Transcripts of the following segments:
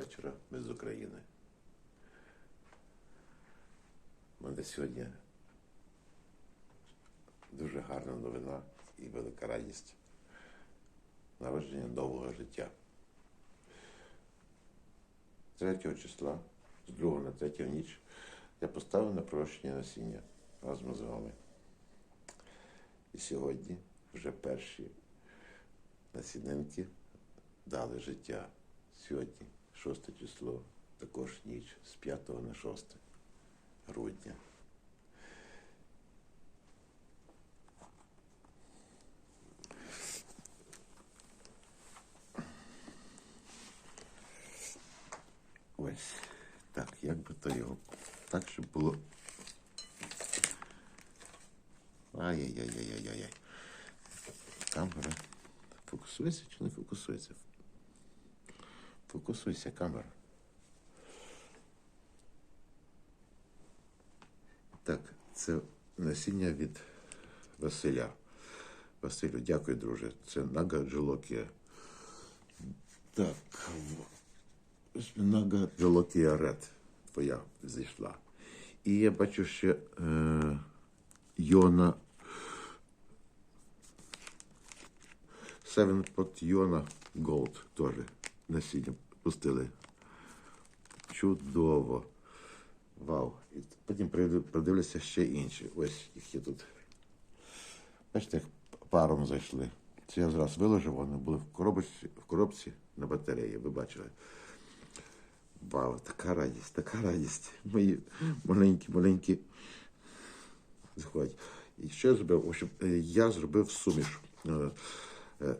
вечора. Ми з України. У мене сьогодні дуже гарна новина і велика радість. Народження довгого життя. 3 числа, з 2 на 3 ніч, я поставив на прощення насіння разом з вами. І сьогодні вже перші насінинки дали життя. Сьогодні 6 число, також ніч з 5 на 6 грудня. Ось так, як би то його так, щоб було. Ай-яй-яй-яй-яй-яй. Камера. Фокусується чи не фокусується? Фокусуйся, камера. Так, це насіння від Василя. Василю, дякую, друже. Це Нага Джолокія. Так. Нага Джолокія Ред твоя зійшла. І я бачу ще е, Йона. Seven Pot Йона Gold теж насіння пустили. Чудово. Вау. І потім продивлюся ще інші. Ось їх є тут. Бачите, як паром зайшли. Це я зараз виложив, вони були в коробці, в коробці на батареї, ви бачили. Вау, така радість, така радість. Мої маленькі, маленькі заходять. І що я зробив? Е, я зробив суміш. Е, е,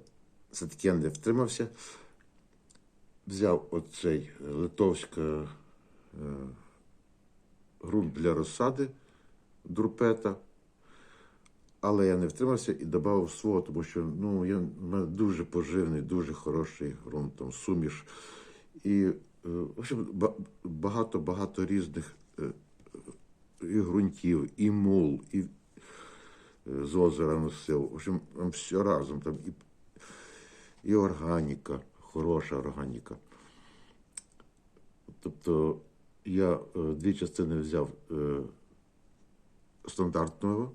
не втримався. Взяв оцей е, литовська е, ґрунт для розсади друпета. Але я не втримався і додав свого, тому що ну, я, дуже поживний, дуже хороший ґрунт, там, суміш. І е, в багато-багато різних е, і ґрунтів, і мул, і е, з озера носив. В общем, там все разом. Там і, і органіка, хороша органіка. Тобто я е, дві частини взяв е, стандартного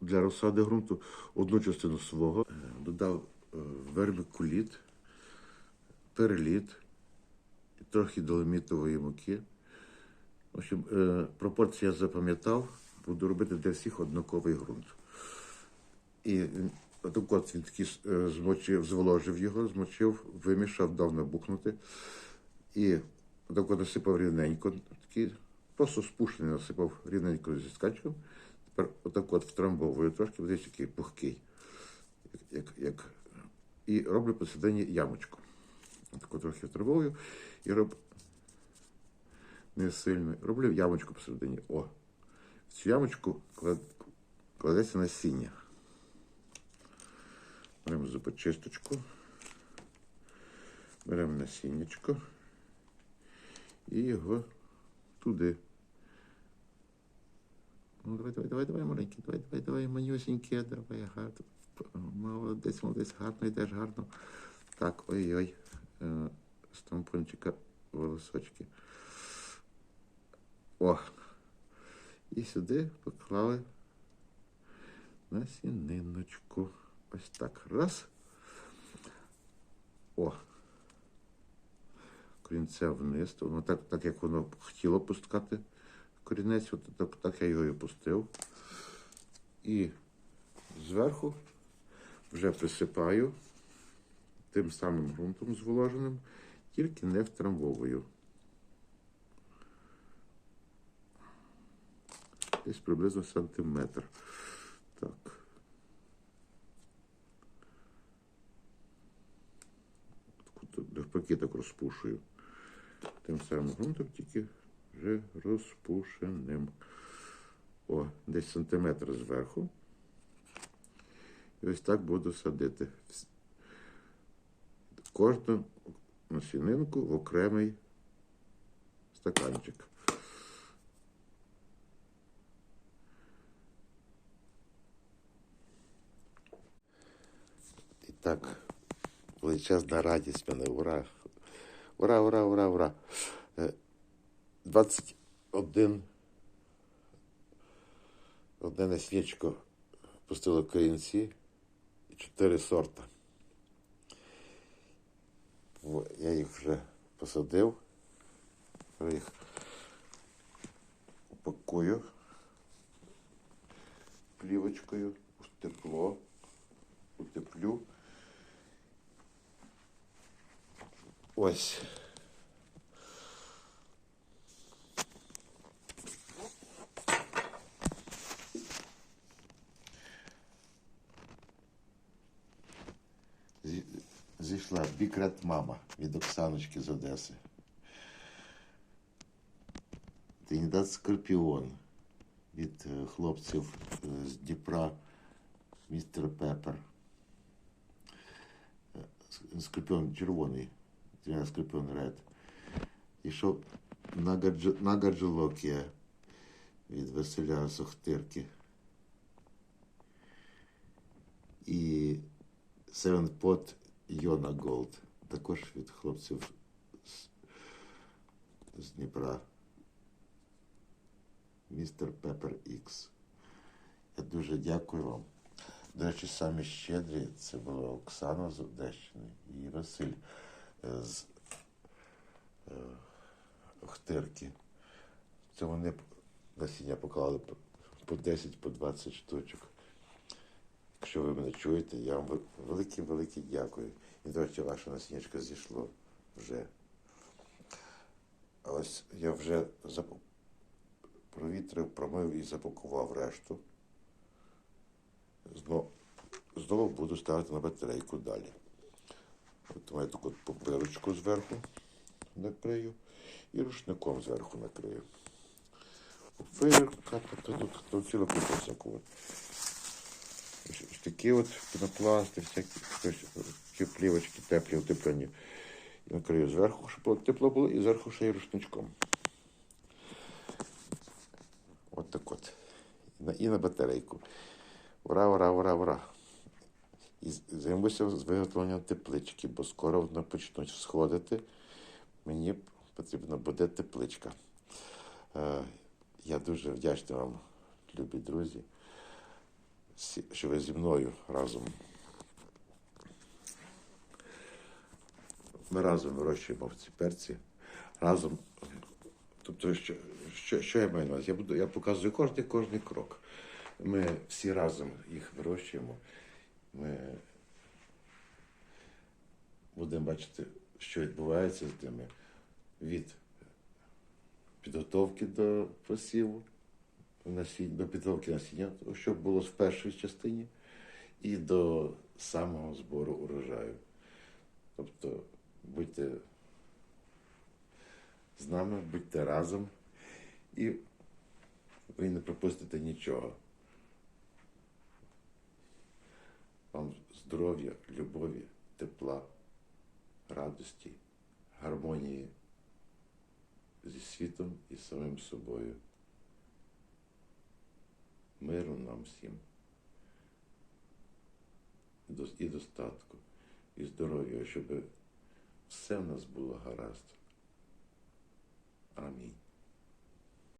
для розсади ґрунту, одну частину свого, е, додав вермикуліт, перліт, і трохи доломітової муки. В общем, пропорції запам'ятав, буду робити для всіх однаковий ґрунт. І він- отак от він такий е, змочив, зволожив його, змочив, вимішав, дав набухнути. І отак от насипав рівненько, такий, просто спушений насипав рівненько зі скачком. Тепер отак от втрамбовую трошки, буде такий пухкий. Як, як. І роблю посередині ямочку. Отаку трохи втрамбовую і роб... не сильно. Роблю ямочку посередині. О. В цю ямочку клад... кладеться насіння. Беремо зубочисточку. Беремо насіннячко і його туди. Ну, давай, давай, давай, давай, маленький, давай, давай, давай, манюсіньке, давай, гарно. Молодець, молодець, гарно йдеш, гарно. Так, ой-ой. Е, З тампончика волосочки. О. І сюди поклали насіниночку. Ось так. Раз. О. Корінце вниз. Воно так, так як воно хотіло пускати корінець, от так, так я його і пустив. І зверху вже присипаю тим самим ґрунтом зволоженим, тільки не втрамбовую. Десь приблизно сантиметр. Так. Навпаки розпушую. Тим самим ґрунтом, тільки вже розпушеним. О, десь сантиметр зверху. І ось так буду садити. Кожну насінинку в окремий стаканчик. І так, величезна радість мене, ура! Ура, ура, ура, ура. Е, 21 одне насіннячко пустили корінці і чотири сорта. Я їх вже посадив. Я їх упакую плівочкою у тепло, утеплю. Ось. Зі- Зійшла Бікрет мама від Оксаночки з Одеси. Тринідад Скорпіон від е, хлопців е, з Дніпра, містер Пеппер. Е, Скорпіон червоний, Тринідад Скорпіон Ред. І що Нагаджо- Нагаджолокія від Василя Сохтирки. І Pot Йона Голд. Також від хлопців з, з Дніпра. Містер Пеппер Ікс. Я дуже дякую вам. До речі, самі щедрі це була Оксана з Одещини і Василь з е, Охтирки. Це вони насіння поклали по- по 10, по 20 штучок. Якщо ви мене чуєте, я вам велике-велике дякую. І, до речі, ваше насіннячко зійшло вже. А ось я вже провітрив, промив і запакував решту. Знову буду ставити на батарейку далі. Маю таку папирочку зверху накрию і рушником зверху накрию. Папирка, тут, тут ціла купа всякого. Такі от пінопласти, всякі ось, плівочки теплі, утеплені. І накрию зверху, щоб тепло було, і зверху ще й рушничком. От так от. І на батарейку. Ура, ура, ура, ура. І займуся з виготовленням теплички, бо скоро вони почнуть сходити. Мені потрібна буде тепличка. Е, я дуже вдячний вам, любі друзі, що ви зі мною разом. Ми разом вирощуємо ці перці. Разом. Тобто, що, що, що я маю на увазі? Я, я показую кожний кожний крок. Ми всі разом їх вирощуємо. Ми будемо бачити, що відбувається з ними від підготовки до посіву, до підготовки насіння, що було в першій частині, і до самого збору урожаю. Тобто будьте з нами, будьте разом, і ви не пропустите нічого. Вам здоров'я, любові, тепла, радості, гармонії зі світом і самим собою. Миру нам всім. І достатку, і здоров'я, щоб все в нас було гаразд. Амінь.